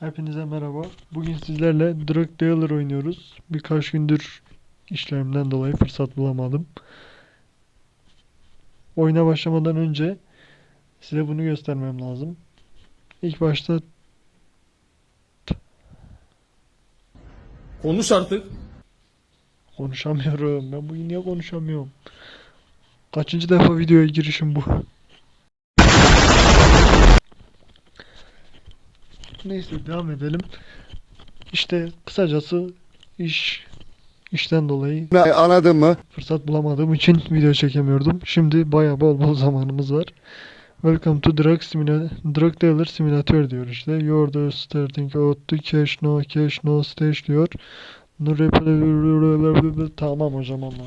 Hepinize merhaba. Bugün sizlerle Drug Dealer oynuyoruz. Birkaç gündür işlerimden dolayı fırsat bulamadım. Oyuna başlamadan önce size bunu göstermem lazım. İlk başta Konuş artık. konuşamıyorum. Ben bugün niye konuşamıyorum? Kaçıncı defa videoya girişim bu? Neyse devam edelim. İşte kısacası iş işten dolayı Anladın mı? fırsat bulamadığım için video çekemiyordum. Şimdi baya bol bol zamanımız var. Welcome to Drug, Simula Drug Dealer Simulator diyor işte. You're the starting out to cash no cash no stage diyor. Tamam hocam anladım.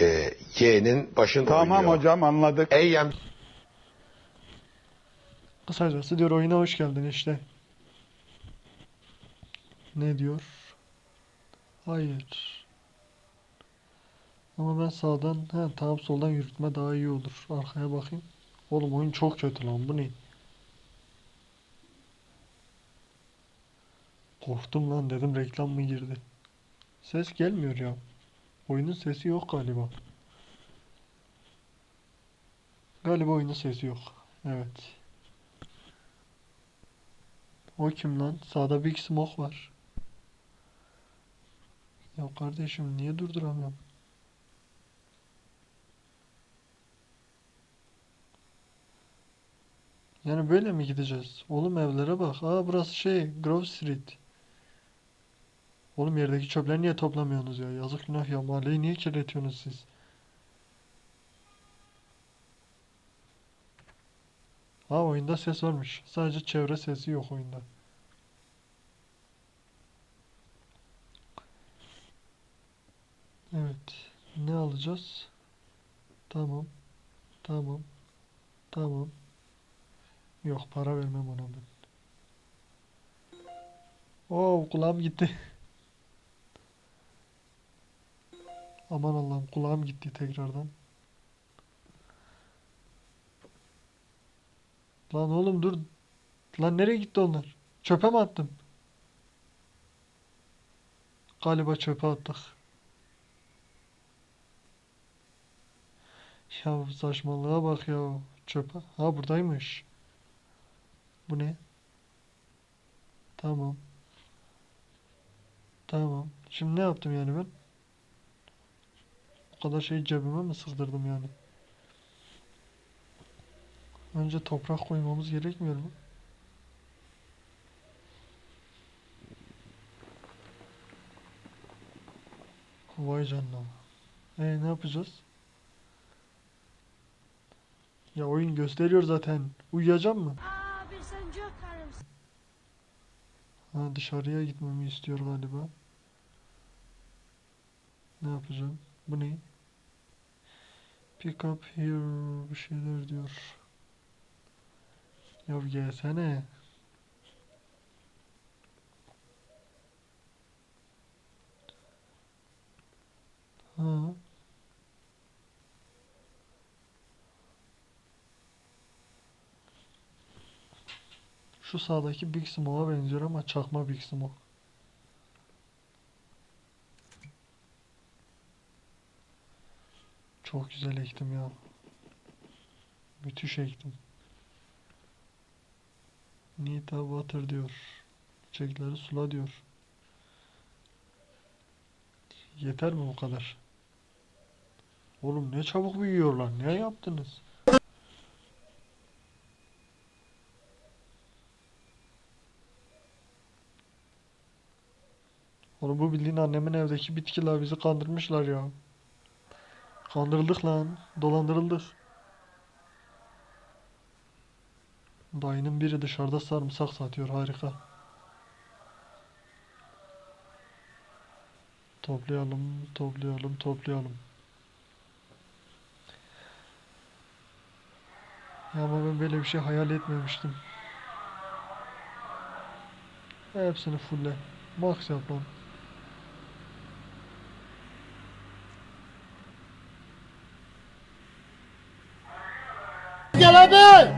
e, Y'nin başında Tamam oynuyor. hocam anladık. Eyyem Kısacası diyor oyuna hoş geldin işte. Ne diyor? Hayır. Ama ben sağdan, he tamam soldan yürütme daha iyi olur. Arkaya bakayım. Oğlum oyun çok kötü lan bu ne? Korktum lan dedim reklam mı girdi? Ses gelmiyor ya. Oyunun sesi yok galiba. Galiba oyunun sesi yok. Evet. O kim lan? Sağda Big Smoke var. Ya kardeşim niye durduramıyorum? Yani böyle mi gideceğiz? Oğlum evlere bak. Aa burası şey Grove Street. Oğlum yerdeki çöpleri niye toplamıyorsunuz ya? Yazık günah ya. Mahalleyi niye kirletiyorsunuz siz? Aa oyunda ses varmış. Sadece çevre sesi yok oyunda. Evet. Ne alacağız? Tamam. Tamam. Tamam. Yok para vermem ona ben. Oo kulağım gitti. Aman Allah'ım kulağım gitti tekrardan. Lan oğlum dur. Lan nereye gitti onlar? Çöpe mi attım? Galiba çöpe attık. Ya saçmalığa bak ya. Çöpe. Ha buradaymış. Bu ne? Tamam. Tamam. Şimdi ne yaptım yani ben? O kadar şeyi cebime mi sığdırdım yani? Önce toprak koymamız gerekmiyor mu? Vay canına. E ne yapacağız? Ya oyun gösteriyor zaten. Uyuyacağım mı? Abi sen çok karımsın. Ha dışarıya gitmemi istiyor galiba. Ne yapacağım? Bu ne? Pick up here bir şeyler diyor. Ya gelsene. Ha. Şu sağdaki Big Smoke'a benziyor ama çakma Big Smoke. Çok güzel ektim ya. Müthiş ektim. Need a water diyor. Çiçekleri sula diyor. Yeter mi bu kadar? Oğlum ne çabuk büyüyorlar. Ne yaptınız? Oğlum bu bildiğin annemin evdeki bitkiler bizi kandırmışlar ya. Kandırıldık lan. Dolandırıldık. Dayının biri dışarıda sarımsak satıyor. Harika. Toplayalım, toplayalım, toplayalım. Ya ama ben böyle bir şey hayal etmemiştim. Hepsini fulle. Max yap. Gel abi.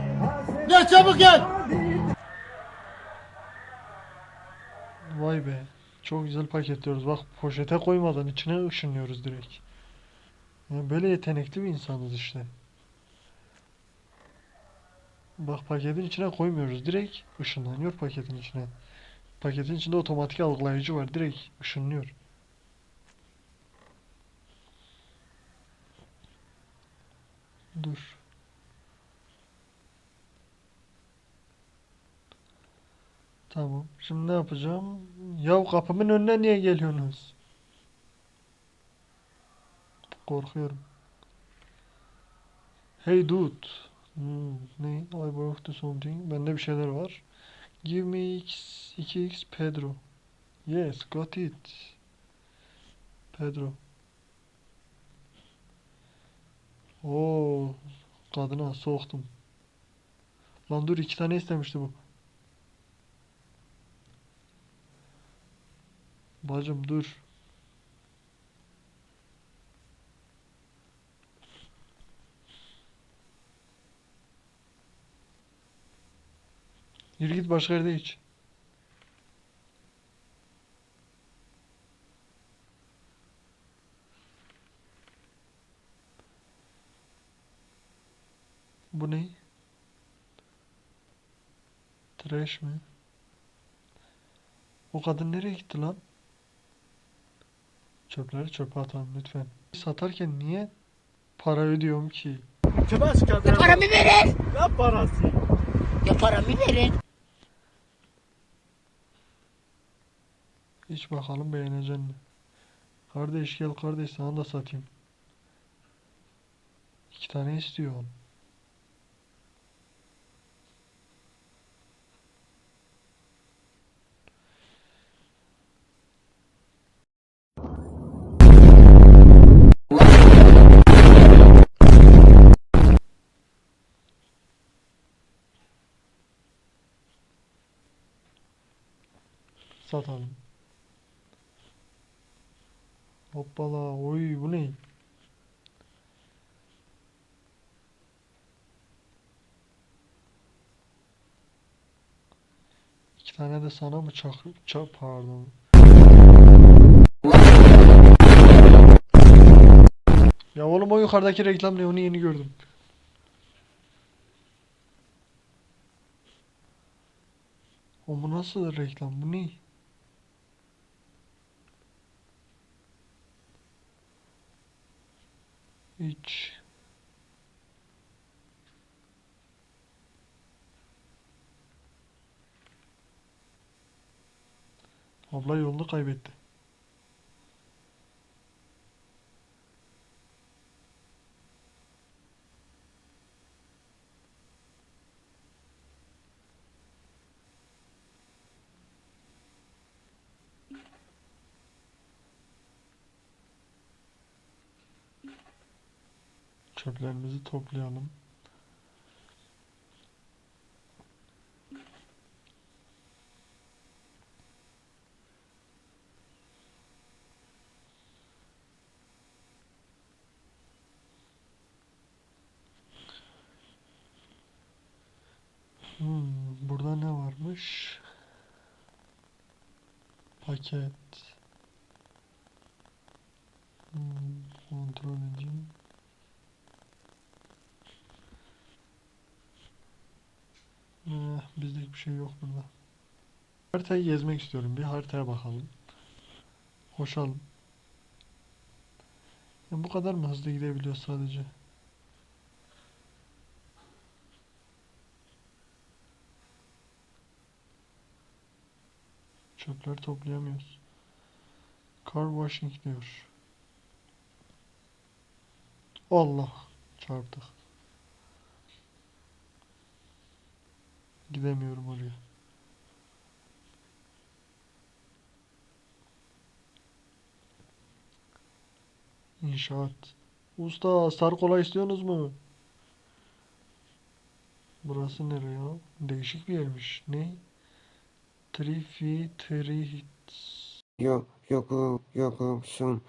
Gel çabuk. Vay be. Çok güzel paketliyoruz. Bak poşete koymadan içine ışınlıyoruz direkt. Ya böyle yetenekli bir insanız işte. Bak paketin içine koymuyoruz. Direkt ışınlanıyor paketin içine. Paketin içinde otomatik algılayıcı var. Direkt ışınlıyor. Dur. Tamam. Şimdi ne yapacağım? Ya kapımın önüne niye geliyorsunuz? Korkuyorum. Hey dude. Hmm, ne? I broke something. Bende bir şeyler var. Give me X, 2x Pedro. Yes, got it. Pedro. Oo, kadına soktum. Lan dur iki tane istemişti bu. Bacım dur. Yürü git başka yerde iç. Bu ne? Trash mi? O kadın nereye gitti lan? Çöpleri çöpe atalım lütfen. Satarken niye para ödüyorum ki? Kime şikayet Ya paramı verin. Ne parası? Ya paramı verin. İç bakalım beğenecek mi? Kardeş gel kardeş sana da satayım. İki tane istiyor. Satalım. Hoppala oy bu ne? İki tane de sana mı çak, çak pardon. Ya oğlum o yukarıdaki reklam ne onu yeni gördüm. O bu nasıl reklam bu ne? Hiç. Abla yolunu kaybetti. Çöplerimizi toplayalım. Hmm, burada ne varmış? Paket. Hmm, kontrol edeyim. Eh, bizlik bir şey yok burada. Haritayı gezmek istiyorum. Bir haritaya bakalım. Koşalım. Ya bu kadar mı hızlı gidebiliyor sadece? Çöpleri toplayamıyoruz. Car washing diyor. Allah çarptık. Gidemiyorum oraya. İnşaat. Usta sarı kola istiyorsunuz mu? Burası nere ya? Değişik bir yermiş. Ne? Trifi Trihits. Yok yokum yokumsun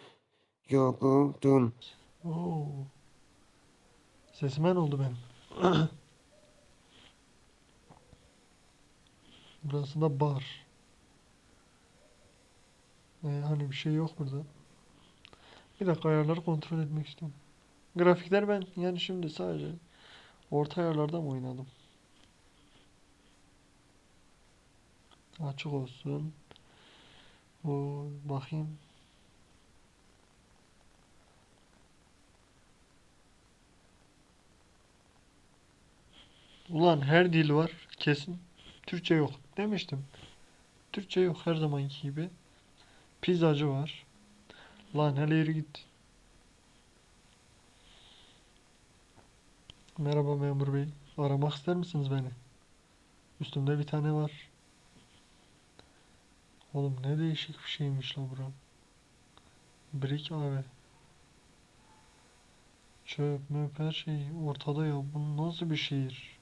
yokuldun Oo. Sesime ne oldu benim? Burası da bar. Ee, hani bir şey yok burada. Bir dakika ayarları kontrol etmek istiyorum. Grafikler ben yani şimdi sadece orta ayarlarda mı oynadım? Açık olsun. O bakayım. Ulan her dil var kesin. Türkçe yok demiştim. Türkçe yok her zamanki gibi. Pizzacı var. Lan hele yürü git. Merhaba memur bey. Aramak ister misiniz beni? Üstümde bir tane var. Oğlum ne değişik bir şeymiş la bura. Brick abi. Çöp möp her şey ortada ya. Bu nasıl bir şehir?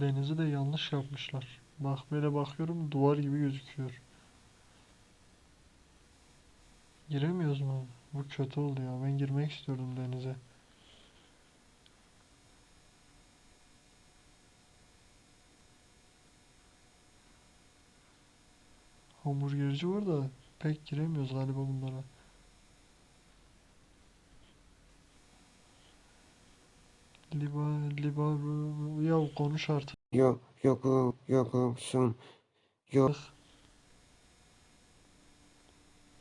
Denizi de yanlış yapmışlar. Bak böyle bakıyorum duvar gibi gözüküyor. Giremiyoruz mu? Bu kötü oldu ya. Ben girmek istiyordum denize. Hamburgerci var da pek giremiyoruz galiba bunlara. Liba, liba, ya konuş artık. Yok yokum yokumsun. Yok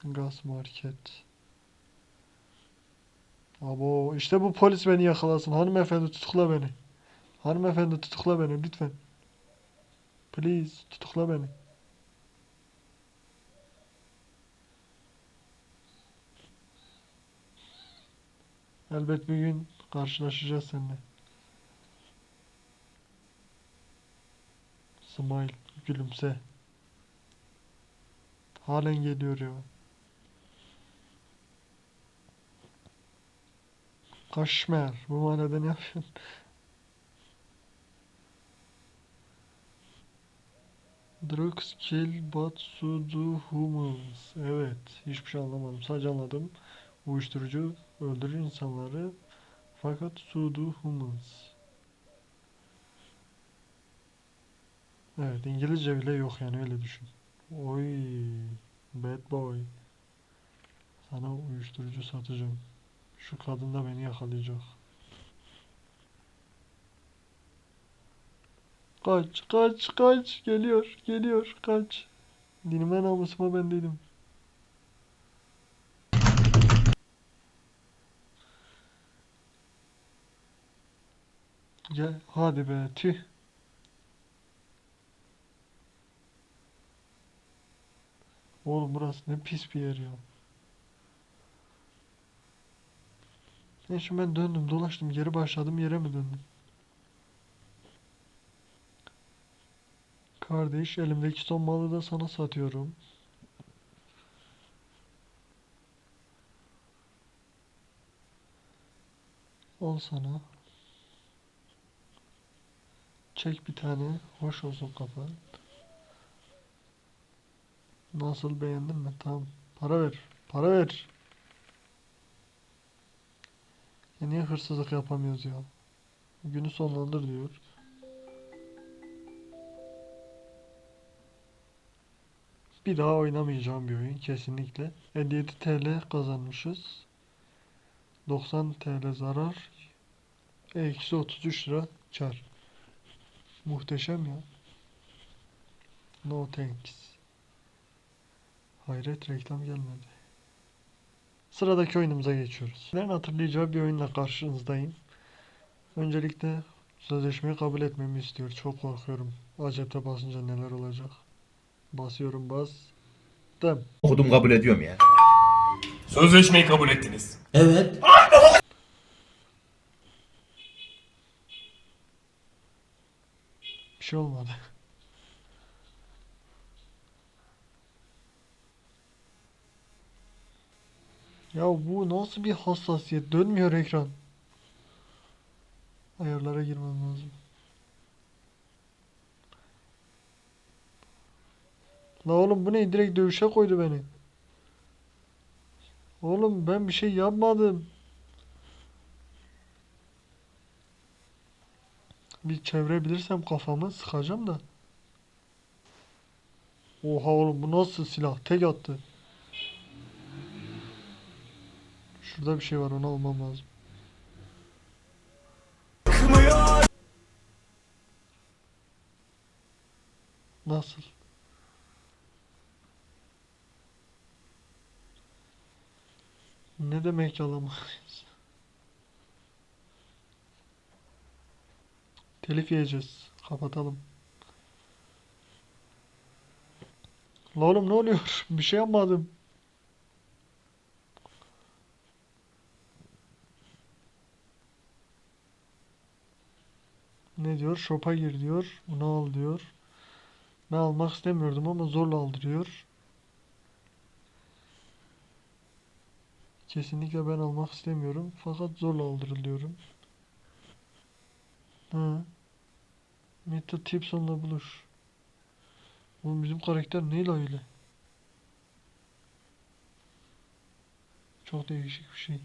Gaz market. Abo işte bu polis beni yakalasın. Hanımefendi tutukla beni. Hanımefendi tutukla beni lütfen. Please tutukla beni. Elbet bir gün karşılaşacağız seninle. Smile, gülümse. Halen geliyor ya. Kaşmer. Bu manada ne yapıyorsun? Drugs kill but so do humans. Evet. Hiçbir şey anlamadım. Sadece anladım. Uyuşturucu öldürür insanları. Fakat so do humans. Evet. İngilizce bile yok yani öyle düşün. Oy. Bad boy. Sana uyuşturucu satacağım. Şu kadın da beni yakalayacak. Kaç, kaç, kaç. Geliyor, geliyor. Kaç. Dinime namusuma ben değilim. Gel, hadi be, tüh. Oğlum burası ne pis bir yer ya. Neyse ben döndüm dolaştım geri başladım yere mi döndüm? Kardeş elimdeki son malı da sana satıyorum. Al sana. Çek bir tane. Hoş olsun kafa. Nasıl beğendin mi? Tamam. Para ver. Para ver. Ya niye hırsızlık yapamıyoruz ya? Günü sonlandır diyor. Bir daha oynamayacağım bir oyun kesinlikle. 57 TL kazanmışız. 90 TL zarar. Eksi 33 lira kar. Muhteşem ya. No thanks. Hayret reklam gelmedi. Sıradaki oyunumuza geçiyoruz. Ben hatırlayacağı bir oyunla karşınızdayım. Öncelikle sözleşmeyi kabul etmemi istiyor. Çok korkuyorum. Acepte basınca neler olacak. Basıyorum bastım. Okudum kabul ediyorum ya. Sözleşmeyi kabul ettiniz. Bir şey olmadı. Ya bu nasıl bir hassasiyet? Dönmüyor ekran. Ayarlara girmem lazım. La oğlum bu ne? Direkt dövüşe koydu beni. Oğlum ben bir şey yapmadım. Bir çevirebilirsem kafamı sıkacağım da. Oha oğlum bu nasıl silah? Tek attı. Şurada bir şey var onu almam lazım. Nasıl? Ne demek alamayız? Telif yiyeceğiz. Kapatalım. La oğlum ne oluyor? Bir şey yapmadım. Ne diyor? Shop'a gir diyor. Bunu al diyor. Ben almak istemiyordum ama zorla aldırıyor. Kesinlikle ben almak istemiyorum. Fakat zorla aldırılıyorum. Ha. Meta Tipson'la buluş. Oğlum bizim karakter neyle öyle? Çok değişik bir şey.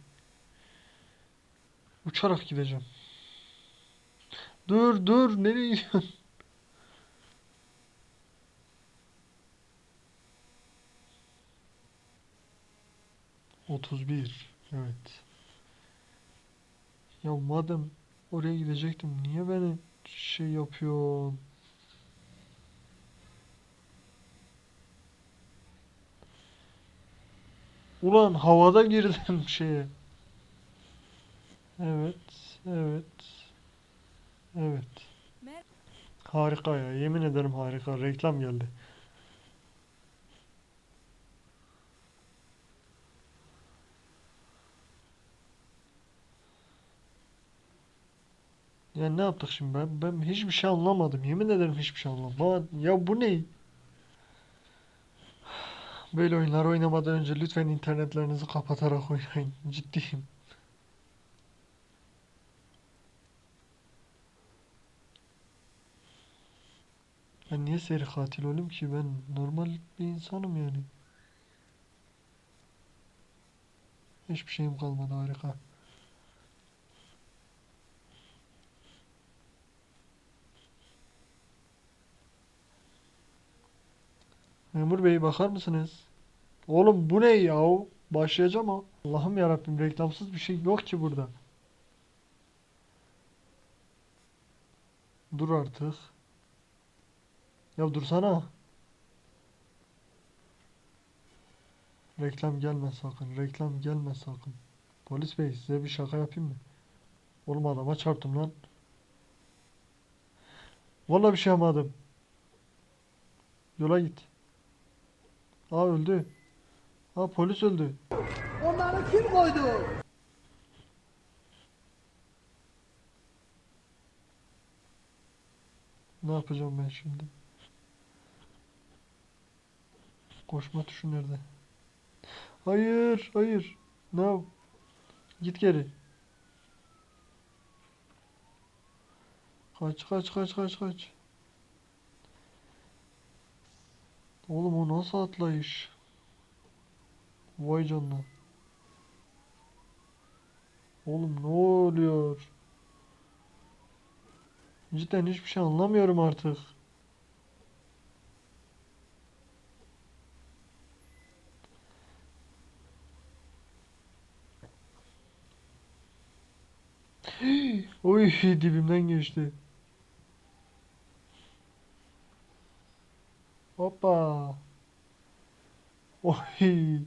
Uçarak gideceğim. Dur dur nereye gidiyorsun? Otuz bir. Evet. Ya madem oraya gidecektim niye beni şey yapıyorsun? Ulan havada girdim şeye. Evet, evet, evet. Harika ya, yemin ederim harika. Reklam geldi. Ya ne yaptık şimdi ben? Ben hiçbir şey anlamadım. Yemin ederim hiçbir şey anlamadım. Ya bu ne? Böyle oyunlar oynamadan önce lütfen internetlerinizi kapatarak oynayın. Ciddiyim. Ben niye seri katil olayım ki? Ben normal bir insanım yani. Hiçbir şeyim kalmadı harika. Memur bey bakar mısınız? Oğlum bu ne yahu? Başlayacağım ha. Allah'ım yarabbim reklamsız bir şey yok ki burada. Dur artık. Ya dursana. Reklam gelme sakın. Reklam gelme sakın. Polis bey size bir şaka yapayım mı? Oğlum adama çarptım lan. Vallahi bir şey yapmadım. Yola git. Aa öldü. Aa polis öldü. Onları kim koydu? Ne yapacağım ben şimdi? Koşma tuşu nerede? Hayır, hayır. No. Git geri. Kaç, kaç, kaç, kaç, kaç. Oğlum o nasıl atlayış? Vay canına. Oğlum ne oluyor? Cidden hiçbir şey anlamıyorum artık. Oy dibimden geçti. Hoppa. Oy.